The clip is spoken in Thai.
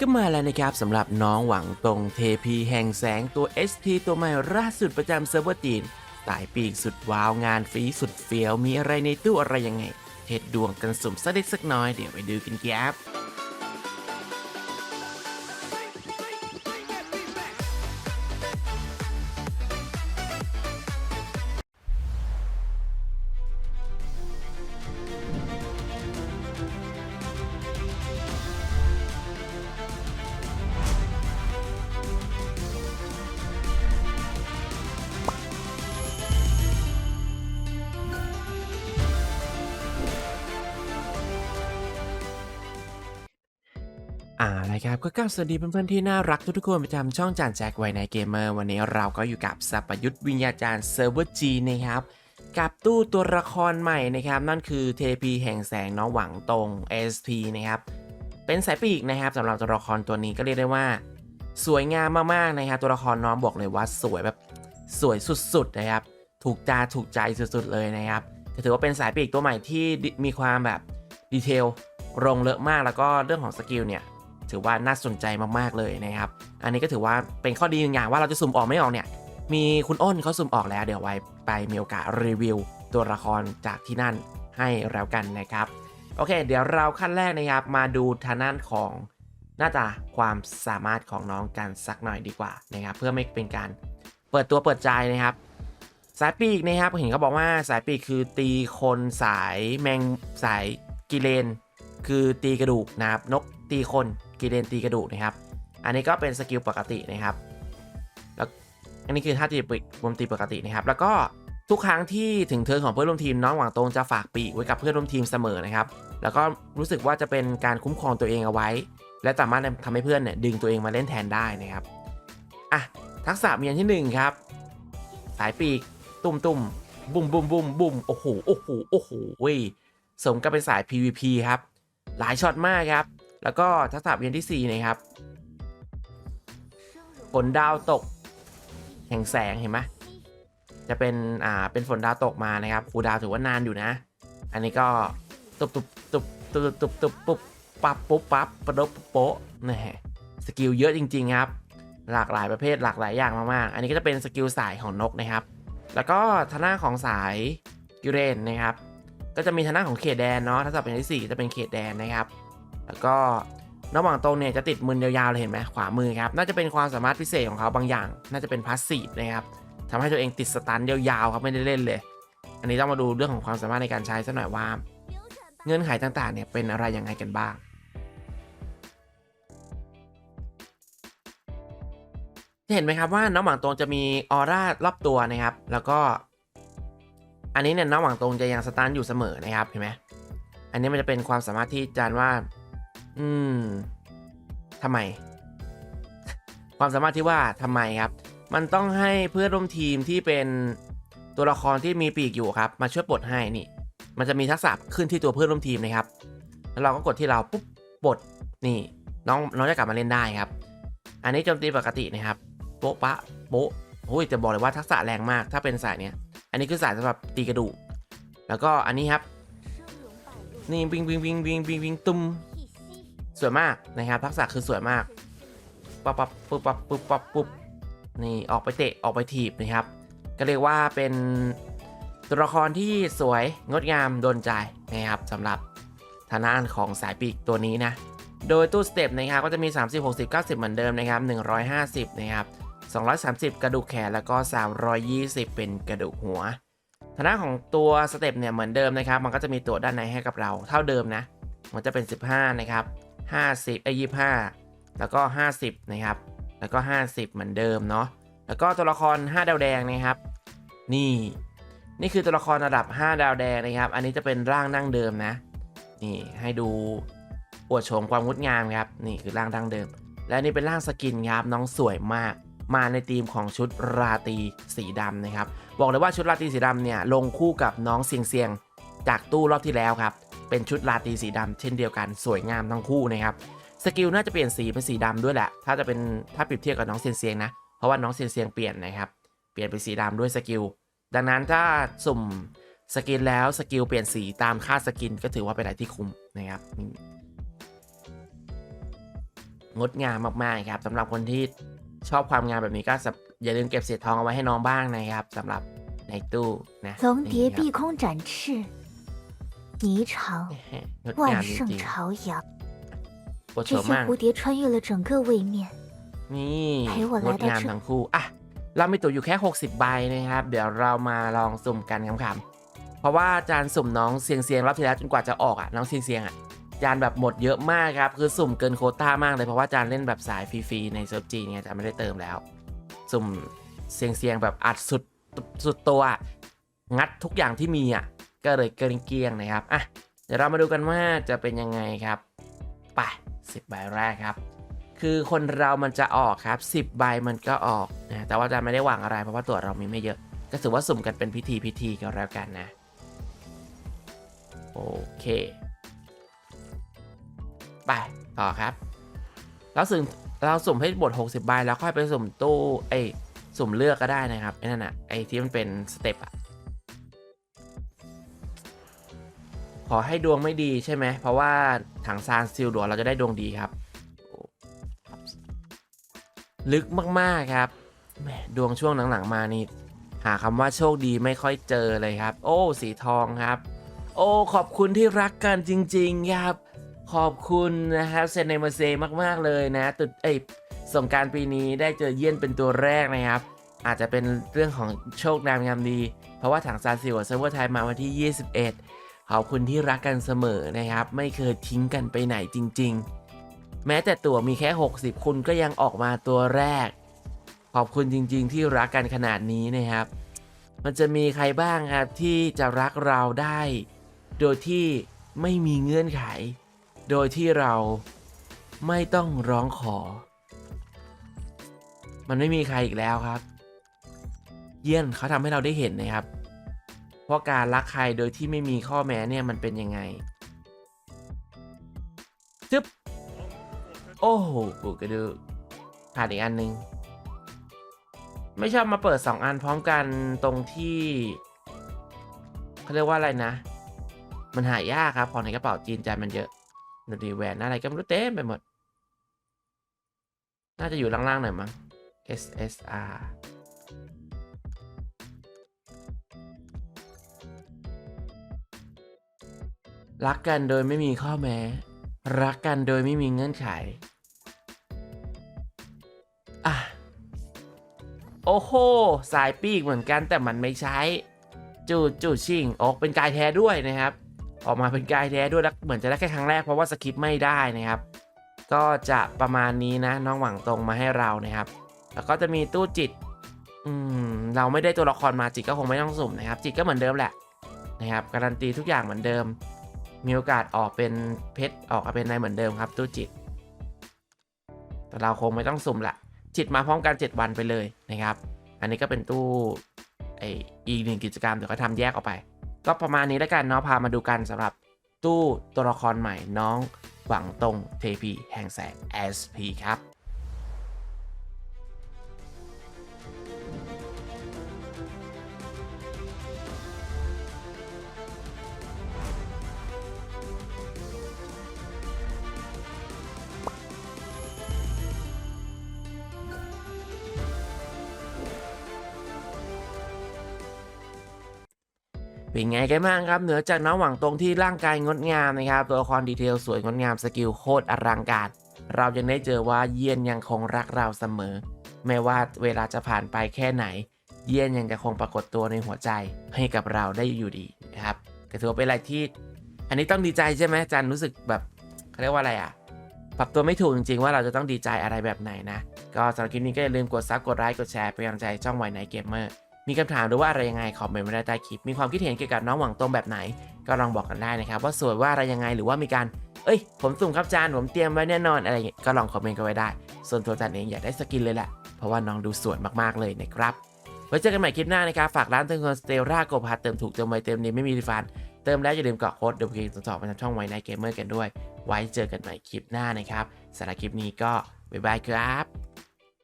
ก็มาแล้วนะครับสำหรับน้องหวังตรงเทพีแห่งแสงตัว ST ตัวใหม่ล่าสุดประจำเซิร์ฟเวอร์จีนสายปีกสุดว้าวงานฟรีสุดเฟี้ยวมีอะไรในตู้อะไรยังไง เทศดวงกันสุ่มสักเล็กสักน้อยเดี๋ยวไปดูกันครับ อ่านะครับก็กลับสวัสดีเพื่อนๆที่น่ารักทุกๆคนประจำช่องจานแจ็คไวในเกมเมอร์วันนี้เราก็อยู่กับสัปยุทธวิญญาจารย์เซิร์ฟเวอร์จีนะครับกับตู้ตัวละครใหม่นะครับ นั่นคือเทพีแห่งแสงน้องหวังตรง SP นะครับ เป็นสายปีกนะครับสำหรับตัวละครตัวนี้ก็เรียกได้ว่า สวยงามมากๆนะครับตัวละครน้องบอกเลยว่าสวยแบบสวยสุดๆนะครับ ถูกตาถูกใจสุดๆเลยนะครับถือว่าเป็นสายปีกตัวใหม่ที่มีความแบบดีเทลลงเลอะมากแล้วก็เรื่องของสกิลเนี่ย ถือว่าน่าสนใจมากๆเลยนะครับ อันนี้ก็ถือว่าเป็นข้อดีอย่างว่าเราจะสุ่มออกไม่ออกเนี่ย มีคุณอ้นเขาสุ่มออกแล้ว เดี๋ยวไว้ไปมีโอกาสรีวิว ตัวละครจากที่นั่นให้แล้วกันนะครับ โอเค เดี๋ยวเราขั้นแรกนะครับมาดูทางด้านของหน้าตาความสามารถของน้องกันสักหน่อยดีกว่านะครับเพื่อไม่เป็นการเปิดตัวเปิดใจนะครับสายปีกนะครับเห็นเขาบอกว่าสายปีกคือตีคนสายแมงสายกิเลน คือตีกระดูกนะครับนกตีคน กีเลนตีกระดูกนะครับ อันนี้ก็เป็นสกิลปกตินะครับแล้วอันนี้คือท่าตีปีกบนตีปกตินะครับ แล้วก็ทุกครั้งที่ถึงเทิร์นของเพื่อนร่วมทีมน้องหวังตรงจะฝากปีกไว้กับเพื่อนร่วมทีมเสมอนะครับ แล้วก็รู้สึกว่าจะเป็นการคุ้มครองตัวเองเอาไว้ และสามารถทำให้เพื่อนเนี่ยดึงตัวเองมาเล่นแทนได้นะครับ อะทักษะเมียนที่หนึ่งครับ สายปีก ตุ่มตุ่มบุ่มบุ่มบุ่มบุ่มโอ้โหโอ้โหโอ้โหเว้ยสมกับเป็นสาย PVP ครับ หลายช็อตมากครับ แล้วก็ทักษะเวียนที่4นะครับฝนดาวตกแห่งแสงเห็นไหมจะเป็นอ่าเป็นฝนดาวตกมานะครับคูดาวถือว่านานอยู่นะ อันนี้ก็ตุบตุบตุบตุบตุบตุบปุ๊บปั๊บปุ๊บปั๊บปะดบโป๊ะนี่สกิลเยอะจริง ๆ ครับ หลากหลายประเภทหลากหลายอย่างมากๆ อันนี้ก็จะเป็นสกิลสายของนกนะครับ แล้วก็ทาหน้าของสายกิเรนนะครับ ก็จะมีทาหน้าของเขตแดนเนาะทักษะเป็นที่4จะเป็นเขตแดนนะครับ แล้วก็ระหว่างตรงเนี่ยจะติดมือยาวๆเลยเห็นไหมขวามือครับ น่าจะเป็นความสามารถพิเศษของเขาบางอย่าง น่าจะเป็นพาสซีฟนะครับทำให้ตัวเองติดสตันยาวๆครับไม่ได้เล่นเลย อันนี้ต้องมาดูเรื่องของความสามารถในการใช้สักหน่อยว่า เงื่อนไขต่างๆเนี่ยเป็นอะไรยังไงกันบ้างเห็นไหมครับว่าน้องหวังตรงจะมีออร่ารอบตัวนะครับ แล้วก็ อันนี้เนี่ยน้องหวังตรงจะยังสตันอยู่เสมอนะครับเห็นไหมอันนี้มันจะเป็นความสามารถที่จานว่า อืมทำไม ความสามารถที่ว่าทำไมครับ มันต้องให้เพื่อนร่วมทีมที่เป็นตัวละครที่มีปีกอยู่ครับ มาช่วยปลดให้นี่ มันจะมีทักษะขึ้นที่ตัวเพื่อนร่วมทีมนะครับ แล้วเราก็กดที่เราปุ๊บปลดนี่ น้องน้องจะกลับมาเล่นได้ครับ อันนี้โจมตีปกตินะครับโป๊ะปะโป๊ะโอ้ยจะบอกเลยว่าทักษะแรงมากถ้าเป็นสายเนี้ย อันนี้คือสายสำหรับตีกระดูกแล้วก็อันนี้ครับ นี่วิ่งวิ่งวิ่งวิ่งวิ่งวิ่งตุ้ม สวยมากนะครับ ทักษะคือสวยมากปั๊บปั๊บปุ๊บปั๊บปุ๊บปั๊บปุ๊บนี่ออกไปเตะออกไปถีบนะครับ ก็เรียกว่าเป็นตัวละครที่สวยงดงามโดนใจนะครับสำหรับทางด้านของสายปีกตัวนี้นะ โดยตู้สเต็ปนะครับก็จะมี 30 60 90 เหมือนเดิมนะครับ 150 นะครับ 230 กระดูกแขนแล้วก็ 320 เป็นกระดูกหัวฐานของตัวสเต็ปเนี่ยเหมือนเดิมนะครับ มันก็จะมีตัวด้านในให้กับเราเท่าเดิมนะ มันจะเป็น 15 นะครับ 50ไอ้25แล้วก็ 50 นะครับ แล้วก็ 50 เหมือนเดิมเนาะแล้วก็ตัวละคร 5 ดาวแดงนะครับ นี่ นี่คือตัวละครระดับ 5 ดาวแดงนะครับ อันนี้จะเป็นร่างดั้งเดิมนะ นี่ให้ดูอวดโฉมความงดงามครับ นี่คือร่างดั้งเดิม และนี่เป็นร่างสกินครับน้องสวยมาก มาในธีมของชุดราตรีสีดำนะครับ บอกเลยว่าชุดราตรีสีดำเนี่ยลงคู่กับน้องเซียงเซียงจากตู้รอบที่แล้วครับ เป็นชุดราตรีสีดำเช่นเดียวกันสวยงามทั้งคู่นะครับ สกิลน่าจะเปลี่ยนสีเป็นสีดำด้วยแหละ ถ้าจะเป็นถ้าเปรียบเทียบกับน้องเซียงเซียงนะ เพราะว่าน้องเซียงเซียงเปลี่ยนนะครับ เปลี่ยนเป็นสีดำด้วยสกิล ดังนั้นถ้าสุ่มสกินแล้วสกิลเปลี่ยนสีตามค่าสกินก็ถือว่าเป็นอะไรที่คุ้มนะครับนี่ งดงามมากๆครับสำหรับคนที่ชอบความงามแบบนี้ก็อย่าลืมเก็บเศษทองเอาไว้ให้น้องบ้างนะครับสำหรับในตู้นะ 龙 นี่ 蝶 ครับ 碧空展翅， 霓裳 งดงาม 万 จ 盛 ริง 朝阳。 ๆปวดโฉ 这 มมาก 些蝴蝶穿越了整个位面， นี่ ให้วัน ง ละ ดงาม ได้ชุด ทั้งคู่อ่ะเรามีตัวอยู่แค่ 60 ใบนะครับ เดี๋ยวเรามาลองสุ่มกันคำๆเพราะว่าอาจารย์สุ่มน้องเสียงเสียงรอบที่แล้วจนกว่าจะออกอ่ะน้องเสียงเสียงอ่ะอาจารย์แบบหมดเยอะมากครับ คือสุ่มเกินโควต้ามากเลยเพราะว่าอาจารย์เล่นแบบสายฟรีๆในเซิร์ฟจีนไงอาจารย์ไม่ได้เติมแล้ว สุ่มเสียงเสียงแบบอัดสุดสุดตัวอะงัดทุกอย่างที่มีอ่ะ ก็เลยเกรงเกียงนะครับ อะ เดี๋ยวเรามาดูกันว่าจะเป็นยังไงครับ ไปสิบใบแรกครับ คือคนเรามันจะออกครับ 10 ใบมันก็ออกนะ แต่ว่าจารย์ไม่ได้หวังอะไรเพราะว่าตัวเรามีไม่เยอะ ก็ถือว่าสุ่มกันเป็นพิธีพิธีก็แล้วกันนะ โอเค ไปต่อครับ แล้วสุ่มเราสุ่มให้บท 60 ใบแล้วค่อยไปสุ่มตู้ไอ้สุ่มเลือกก็ได้นะครับไอ้นั่นอะไอ้ที่มันเป็นสเต็ปอะ ขอให้ดวงไม่ดีใช่ไหม เพราะว่าถังซานซิลดวงเราจะได้ดวงดีครับ ลึกมากๆครับแหมดวงช่วงหลังๆมานี่ หาคำว่าโชคดีไม่ค่อยเจอเลยครับ โอ้ สีทองครับ โอ้ ขอบคุณที่รักกันจริง ๆ ครับ ขอบคุณนะครับเซนเนมาเซมากๆเลยนะตุดเอ้ยสงการปีนี้ได้เจอเยี่ยนเป็นตัวแรกนะครับ อาจจะเป็นเรื่องของโชคดามยามดี เพราะว่าถังซานซิลกับเซิร์ฟเวอร์ไทยมาวันที่ 21 ขอบคุณที่รักกันเสมอนะครับ ไม่เคยทิ้งกันไปไหนจริง ๆ แม้แต่ตั๋วมีแค่ 60 คุณก็ยังออกมาตัวแรก ขอบคุณจริง ๆ ที่รักกันขนาดนี้นะครับ มันจะมีใครบ้างครับที่จะรักเราได้ โดยที่ไม่มีเงื่อนไข โดยที่เราไม่ต้องร้องขอ มันไม่มีใครอีกแล้วครับ เยี่ยนเขาทำให้เราได้เห็นนะครับ เพราะการรักใครโดยที่ไม่มีข้อแม้เนี่ยมันเป็นยังไงจึ๊บโอ้โหปูกระดูขาดอีกอันหนึง ไม่ชอบมาเปิด 2 อันพร้อมกันตรงที่เขาเรียกว่าอะไรนะ มันหายากครับขอในกระเป๋าจีนจานมันเยอะดูดีแหวนอะไรก็ไม่รู้เต็มไปหมด น่าจะอยู่ล่างๆหน่อยมั้ง SSR รักกันโดยไม่มีข้อแม้ รักกันโดยไม่มีเงื่อนไขอะโอ้โห สายปีกเหมือนกันแต่มันไม่ใช้ จูจูชิงออกเป็นกายแท้ด้วยนะครับ ออกมาเป็นกายแท้ด้วยแล้วเหมือนจะได้แค่ครั้งแรกเพราะว่าสคริปต์ไม่ได้นะครับ ก็จะประมาณนี้นะน้องหวังตรงมาให้เรานะครับ แล้วก็จะมีตู้จิต อืมเราไม่ได้ตัวละครมาจิตก็คงไม่ต้องสุ่มนะครับ จิตก็เหมือนเดิมแหละนะครับการันตีทุกอย่างเหมือนเดิม มีโอกาสออกเป็นเพชรออกเป็นอะไรเหมือนเดิมครับตู้จิต แต่เราคงไม่ต้องสุ่มละ จิตมาพร้อมกัน 7 วันไปเลยนะครับ อันนี้ก็เป็นตู้ไออีกหนึ่งกิจกรรมเดี๋ยวก็ทำแยกออกไป ก็ประมาณนี้แล้วกันเนาะพามาดูกันสำหรับตู้ตัวละครใหม่น้องหวังตรงเทพีแห่งแสง SP ครับ เป็นไงกันบ้างครับ เหนือจากน้องหวังตรงที่ร่างกายงดงามนะครับ ตัวละครดีเทลสวยงดงามสกิลโคตรอลังการ เรายังได้เจอว่าเยียนยังคงรักเราเสมอ ไม่ว่าเวลาจะผ่านไปแค่ไหน เยียนยังจะคงปรากฏตัวในหัวใจให้กับเราได้อยู่ดีนะครับก็ถือว่าเป็นอะไรที่ อันนี้ต้องดีใจใช่ไหมจันรู้สึกแบบเขาเรียกว่าอะไรอะปรับตัวไม่ถูกจริง ๆ ว่าเราจะต้องดีใจอะไรแบบไหนนะ ก็สำหรับคลิปนี้ก็อย่าลืมกดซับกดไลค์กดแชร์เป็นกำลังใจช่องไวไนเกมเมอร์ มีคำถามหรือว่าอะไรยังไงคอมเมนต์มาได้ใต้คลิป มีความคิดเห็นเกี่ยวกับน้องหวังตรงแบบไหน ก็ลองบอกกันได้นะครับ ว่าสวยว่าอะไรยังไงหรือว่ามีการเอ้ย ผมสุ่มครับจานผมเตรียมไว้แน่นอนอะไรเงี้ยก็ลองคอมเมนต์กันไว้ได้ ส่วนตัวจันเองอยากได้สกินเลยแหละ เพราะว่าน้องดูสวยมากๆเลยนะครับไว้เจอกันใหม่คลิปหน้านะครับ ฝากร้านเติมเงินสเตลล่าโกพาเติมถูกเติมไวเติมดีไม่มีรีฟัน เติมแล้วอย่าลืมกรอกโค้ดเดบิวต์สองมาทางช่องไวไนเกมเมอร์กันด้วย ไว้เจอกันใหม่คลิปหน้านะครับสำหรับคลิปนี้ก็บ๊ายบายครับ